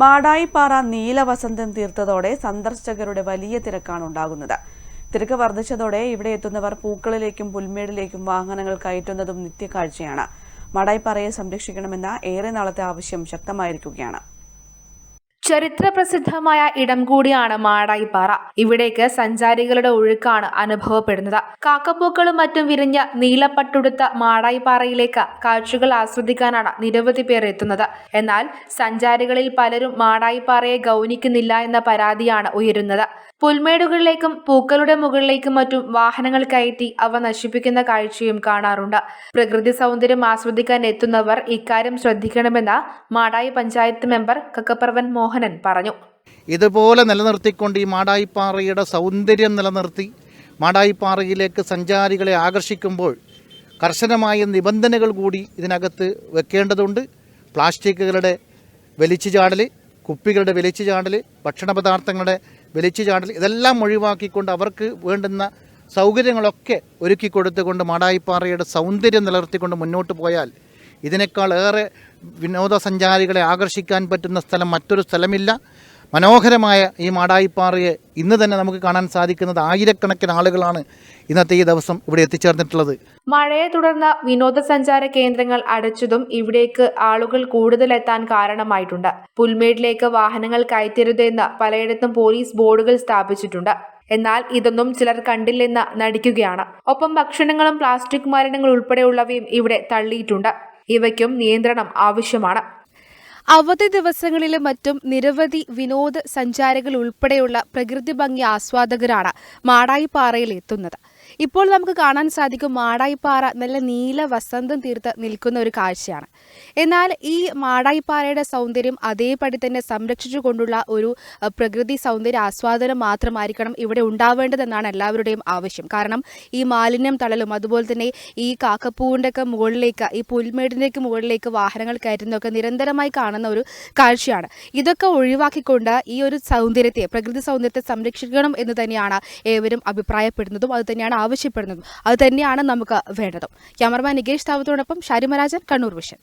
മാടായിപ്പാറ നീലവസന്തം തീർത്തതോടെ സന്ദർശകരുടെ വലിയ തിരക്കാണ് ഉണ്ടാകുന്നത്. തിരക്ക് വർദ്ധിച്ചതോടെ ഇവിടെ എത്തുന്നവർ പൂക്കളിലേക്കും പുൽമേടിലേക്കും വാഹനങ്ങൾ കയറ്റുന്നതും നിത്യകാഴ്ചയാണ്. മാടായിപ്പാറയെ സംരക്ഷിക്കണമെന്ന ഏറെ നാളത്തെ ആവശ്യം ശക്തമായിരിക്കുകയാണ്. ചരിത്രപ്രസിദ്ധമായ ഇടം കൂടിയാണ് മാടായിപ്പാറ. ഇവിടേക്ക് സഞ്ചാരികളുടെ ഒഴുക്കാണ് അനുഭവപ്പെടുന്നത്. കാക്കപ്പൂക്കളും മറ്റും വിരിഞ്ഞ നീലപ്പട്ടുടുത്ത മാടായിപ്പാറയിലേക്ക് കാഴ്ചകൾ ആസ്വദിക്കാനാണ് നിരവധി പേർ എത്തുന്നത്. എന്നാൽ സഞ്ചാരികളിൽ പലരും മാടായിപ്പാറയെ ഗൗനിക്കുന്നില്ല എന്ന പരാതിയാണ് ഉയരുന്നത്. പുൽമേടുകളിലേക്കും പൂക്കളുടെ മുകളിലേക്കും മറ്റും വാഹനങ്ങൾ കയറ്റി അവ നശിപ്പിക്കുന്ന കാഴ്ചയും കാണാറുണ്ട്. പ്രകൃതി സൗന്ദര്യം ആസ്വദിക്കാൻ എത്തുന്നവർ ഇക്കാര്യം ശ്രദ്ധിക്കണമെന്ന് മാടായി പഞ്ചായത്ത് മെമ്പർ കക്കപ്പറവൻ മോഹനൻ പറഞ്ഞു. ഇതുപോലെ നിലനിർത്തിക്കൊണ്ട് ഈ മാടായിപ്പാറയുടെ സൗന്ദര്യം നിലനിർത്തി മാടായിപ്പാറയിലേക്ക് സഞ്ചാരികളെ ആകർഷിക്കുമ്പോൾ കർശനമായ നിബന്ധനകൾ കൂടി ഇതിനകത്ത് വെക്കേണ്ടതുണ്ട്. പ്ലാസ്റ്റിക്കുകളുടെ വലിച്ചു ചാടൽ കുപ്പികളുടെ വലിച്ചു ചാടൽ ഭക്ഷണ പദാർത്ഥങ്ങളുടെ വലിച്ചു ചാടൽ ഇതെല്ലാം ഒഴിവാക്കിക്കൊണ്ട് അവർക്ക് വേണ്ടുന്ന സൗകര്യങ്ങളൊക്കെ ഒരുക്കി കൊടുത്തുകൊണ്ട് മാടായിപ്പാറയുടെ സൗന്ദര്യം നിലനിർത്തിക്കൊണ്ട് മുന്നോട്ട് പോയാൽ ഇതിനേക്കാൾ ഏറെ വിനോദസഞ്ചാരികളെ ആകർഷിക്കാൻ പറ്റുന്ന സ്ഥലം മറ്റൊരു സ്ഥലമില്ല. മനോഹരമായ ഈ മാടായിപ്പാറയെ ഇന്ന് തന്നെ നമുക്ക് കാണാൻ സാധിക്കുന്നത് ആയിരക്കണക്കിന് ആളുകളാണ് ഇന്നത്തെ ഈ ദിവസം ഇവിടെ എത്തിച്ചേർന്നിട്ടുള്ളത്. മഴയെ തുടർന്ന് വിനോദസഞ്ചാര കേന്ദ്രങ്ങൾ അടച്ചതും ഇവിടേക്ക് ആളുകൾ കൂടുതൽ എത്താൻ കാരണമായിട്ടുണ്ട്. പുൽമേടിലേക്ക് വാഹനങ്ങൾ കയറ്റരുതെന്ന് പലയിടത്തും പോലീസ് ബോർഡുകൾ സ്ഥാപിച്ചിട്ടുണ്ട്. എന്നാൽ ഇതൊന്നും ചിലർ കണ്ടില്ലെന്ന് നടിക്കുകയാണ്. ഒപ്പം ഭക്ഷണങ്ങളും പ്ലാസ്റ്റിക് മാലിന്യങ്ങൾ ഉൾപ്പെടെയുള്ളവയും ഇവിടെ തള്ളിയിട്ടുണ്ട്. ഇവയ്ക്കും നിയന്ത്രണം ആവശ്യമാണ്. അവധി ദിവസങ്ങളിലും മറ്റും നിരവധി വിനോദ സഞ്ചാരികൾ ഉൾപ്പെടെയുള്ള പ്രകൃതി ഭംഗി ആസ്വാദകരാണ് മാടായിപ്പാറയിൽ എത്തുന്നത്. ഇപ്പോൾ നമുക്ക് കാണാൻ സാധിക്കും മാടായിപ്പാറ നല്ല നീല വസന്തം തീർത്ത് നിൽക്കുന്ന ഒരു കാഴ്ചയാണ്. എന്നാൽ ഈ മാടായിപ്പാറയുടെ സൗന്ദര്യം അതേപടി തന്നെ സംരക്ഷിച്ചുകൊണ്ടുള്ള ഒരു പ്രകൃതി സൗന്ദര്യ ആസ്വാദനം മാത്രമായിരിക്കണം ഇവിടെ ഉണ്ടാവേണ്ടതെന്നാണ് എല്ലാവരുടെയും ആവശ്യം. കാരണം ഈ മാലിന്യം തളലും അതുപോലെ തന്നെ ഈ കാക്കപ്പൂവിന്റെ ഒക്കെ മുകളിലേക്ക് ഈ പുൽമേടിന്റെയൊക്കെ മുകളിലേക്ക് വാഹനങ്ങൾ കയറ്റുന്നതൊക്കെ നിരന്തരമായി കാണുന്ന ഒരു കാഴ്ചയാണ്. ഇതൊക്കെ ഒഴിവാക്കിക്കൊണ്ട് ഈ ഒരു സൗന്ദര്യത്തെ പ്രകൃതി സൗന്ദര്യത്തെ സംരക്ഷിക്കണം എന്ന് തന്നെയാണ് ഏവരും അഭിപ്രായപ്പെടുന്നതും. അത് തന്നെയാണ് ആവശ്യപ്പെടുന്നതും. അത് തന്നെയാണ് നമുക്ക് വേണ്ടതും. ക്യാമറമാൻ നികേഷ് താവത്തോടൊപ്പം ഷാരിമരാജൻ കണ്ണൂർ വിഷൻ.